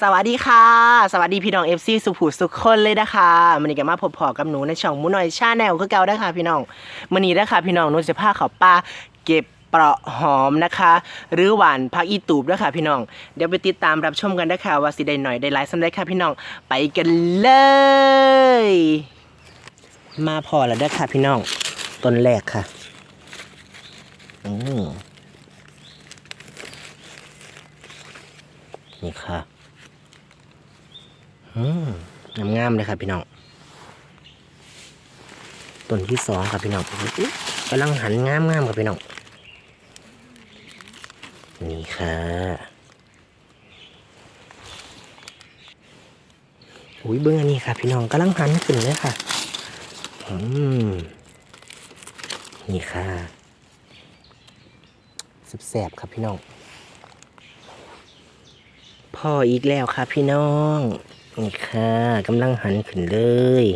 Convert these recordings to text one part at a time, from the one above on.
สวัสดีค่ะ สวัสดีพี่น้องเอฟซีสุภูสุขคนเลยนะคะมันนี้ก็มาพบพอกับหนูในช่องมูนอยชาแนลคือเก่าได้ค่ะพี่น้องมันนี้นะคะพี่น้องหนูจะพาเขาป่าเก็บเปราะหอมนะคะ หรือหวานพักอีตูบด้วยค่ะพี่น้อง เดี๋ยวไปติดตามรับชมกันนะคะว่าสิได้หน่อยได้หลายสำได้ค่ะพี่น้องไปกันเลย มาพอแล้วด้ค่ะพี่น้องต้นแรกค่ะอืมนี่ค่ะ งามๆเลยครับพี่น้องต้นที่สองครับพี่น้องกำลังหันงามๆครับพี่น้องนี่ค่ะอุ้ยเบื้องอันนี้ค่ะพี่น้องกำลังหันขึ้นเลยค่ะอืมนี่ค่ะสแสบครับพี่น้องพ่ออีกแล้วค่ะพี่น้อง นี่ค่ะกำลังหันขึ้นเลย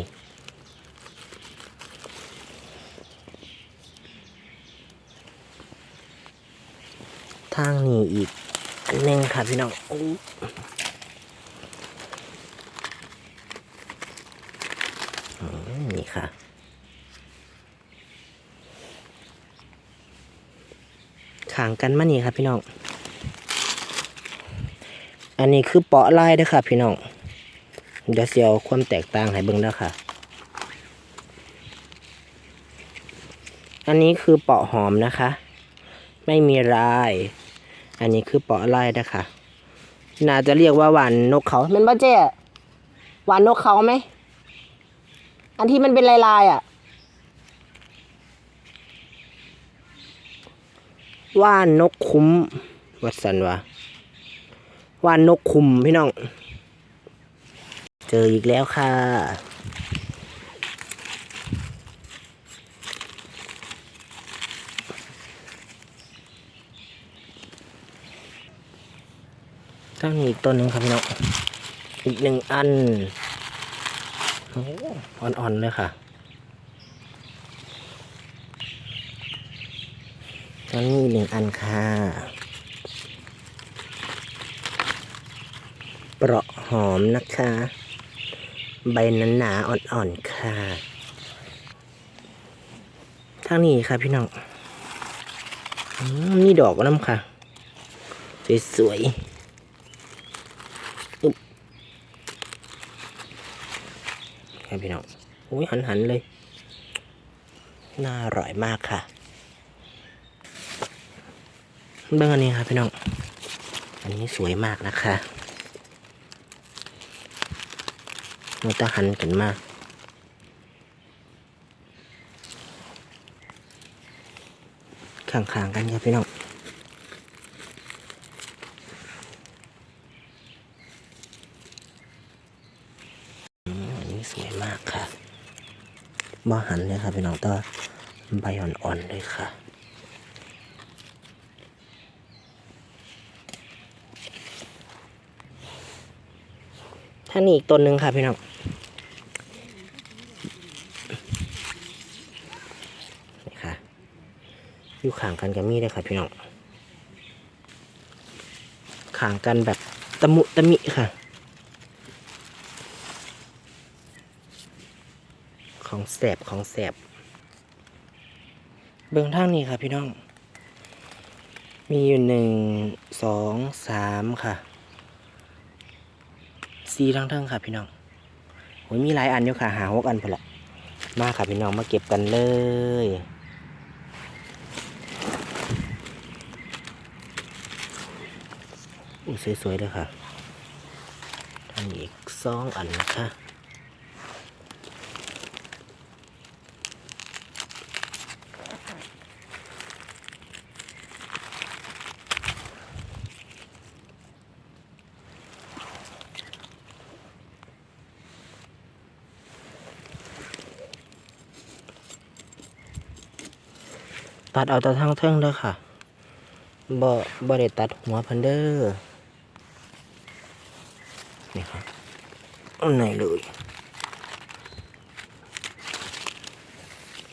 ทางนี้อีกนหนึ่งค่ะพี่น้องอู้นี่ค่ะขางกันมานี่ครับพี่น้อง อันนี้คือเปาะลายด้อค่ะพี่น้อง เดี๋ยวเสียวความแตกต่างให้เบิ่งเด้อค่ะ อันนี้คือเปาะหอมนะคะ ไม่มีลาย อันนี้คือเปาะลายนะคะน่าจะเรียกว่าหวานนกเขามันบ่เจ๊หวานนกเขาไหม อันที่มันเป็นลายลายอะว่านนกคุ้มวัดสันวะว่านนกคุ้มพี่น้อง เจออีกแล้วค่ะ ตั้งอีกต้นหนึ่งครับพี่น้องอีกหนึ่งอันโอ้อ่อนๆเลยค่ะตอนนี้อีหนึ่งอันค่ะเปราะหอมนะคะ ใบนั้นหนาๆอ่อนๆค่ะทางนี้ค่ะพี่น้องอืมมีดอกน้ำค่ะ สวยๆอึ๊บครับพี่น้องอุ้ยหันๆเลย น่าอร่อยมากค่ะเบื้องอันนี้ครับพี่น้อง อันนี้สวยมากนะคะ เราจะหันกันมาข้างๆกันครับพี่น้องอันนี้สวยมากค่ะบ่หันเลยครับพี่น้องตัวใบอ่อนๆเลยค่ะท่านี้อีกต้นหนึ่งค่ะพี่น้อง นี่ค่ะ อยู่ข่างกันกับมีได้ค่ะพี่น้องข่างกันแบบตะมุตะมิค่ะ ของแสบของแสบเบื้องทางนี้ค่ะพี่น้อง มีอยู่หนึ่งสองสามค่ะสีทั้งเทิงค่ะพี่น้องโอ้ยมีหลายอันอยู่ค่ะหาหกอันพอละมาค่ะพี่น้องมาเก็บกันเลยอุ้ย สวยๆเลยค่ะอันนี้อีกสองอันนะคะตัดเอาแต่ทั้งเทิงเด้อค่ะบ่บ่ได้ตัดหัวพันเดอนี่ ไหนเลย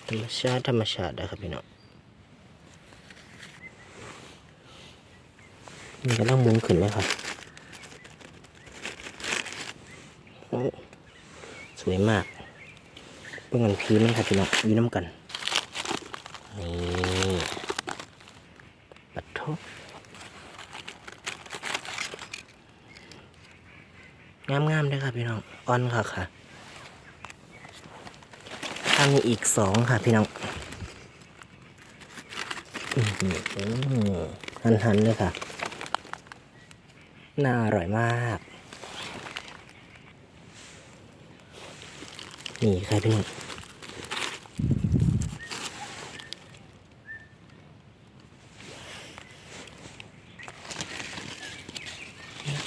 ธรรมชาติธรรมชาติครับพี่น้องมีกำลังมุนขึ้นไหมครับ สวยมากเพื่อนกันพีมันครับพี่น้องยืนน้ำกันนี่ปัดทบ งามๆเลยค่ะพี่น้องอ่อนค่ะค่ะข้างนี้อีกสองค่ะพี่น้องหันหันๆเลยค่ะ น่าอร่อยมาก นี่ค่ะพี่น้อง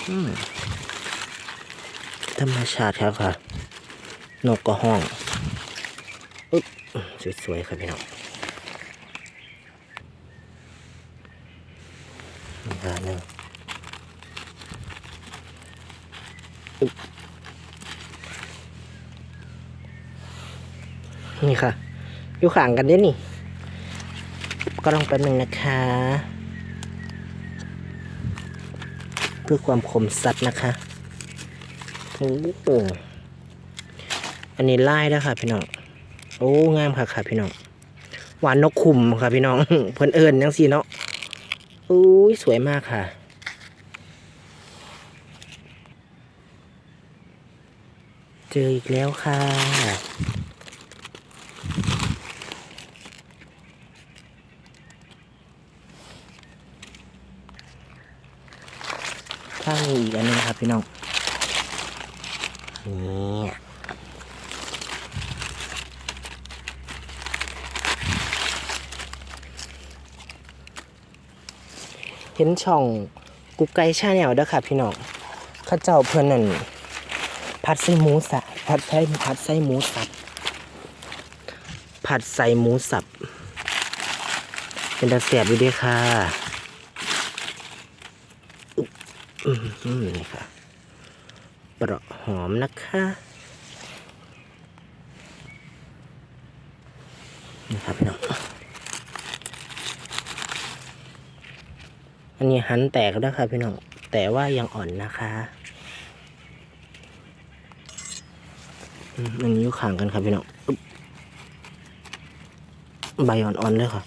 อืม ธรรมชาติครับค่ะ นกก็ห้องอุ๊บสวยๆครับพี่น้องนี่ค่ะหนึ่งอุ๊บนี่ค่ะ อยู่ข้างกันเด้นี่ ก็ลองแป๊บหนึ่งนะคะเพื่อความคมสัตว์นะคะ โอ้โหอันนี้ไล่แล้วค่ะ พี่น้อง โอ้งามค่ะค่ะพี่น้อง หวานนกขุมค่ะพี่น้อง เพื่นเอิญยังสีเนาะโอ้ยสวยมากค่ะเจออีกแล้วค่ะ ข้างนี้อีกอันหนึงครับพี่น้อง นี่เห็นช่องกุ๊กไก่ชาแนลเด้อค่ะพี่น้องเข้าเจ้าเพื่อนนั่นผัดใส่หมูสับผัดใส่ผัดใส่หมูสับผัดใส่หมูสับ เป็นตาเสียบอยู่ด้วยค่ะ อืมนี่ค่ะ เปราะหอมนะคะนี่ครับพี่น้องอันนี้หันแตกแล้วค่ะพี่น้องแต่ว่ายังอ่อนนะคะอันนี้อยู่ข้างกันครับพี่น้องใบอ่อนๆเลยค่ะ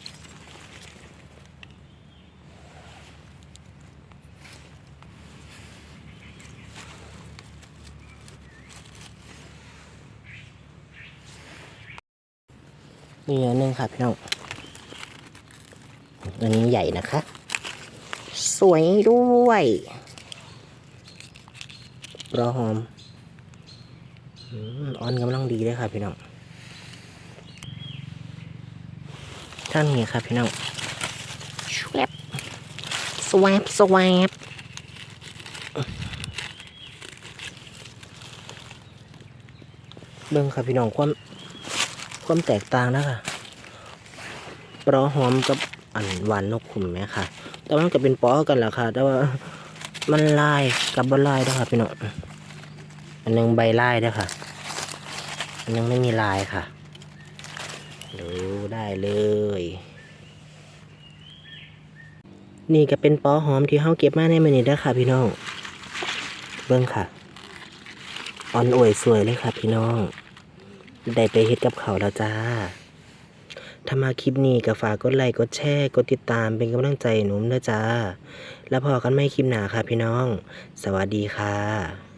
นี่อันนึงค่ะพี่น้องอันนี้ใหญ่นะคะ สวยด้วยรอหอมอืมอ่อนกำลังดีเลยค่ะพี่น้องท่านนี้ค่ะพี่น้องชวบสวบสวบเบิ่งค่ะพี่น้องความ ความแตกต่างนะคะปลอหอมกับอันหวานนกขุมไหมค่ะ แต่ว่ามันก็เป็นปอกันแหละค่ะ แต่ว่ามันลายกับบลายนะคะพี่น้องอันหนึงใบลายด้วยค่ะ อันหนึงไม่มีลายค่ะ ดูได้เลย นี่ก็เป็นปอหอมที่เฮาเก็บมาในมือนี้ด้ค่ะ พี่น้อง เบิ่งค่ะ อ่อนอวยสวยเลยค่ะ พี่น้อง ได้ไปเฮ็ดกับเขาแล้วจ้า ถ้ามาคลิปนี้ก็ฝากกดไลค์กดแชร์กดติดตามเป็นกำลังใจหนุ่มเด้อจ้า แล้วพอกันไม่คลิปหนาค่ะพี่น้อง สวัสดีค่ะ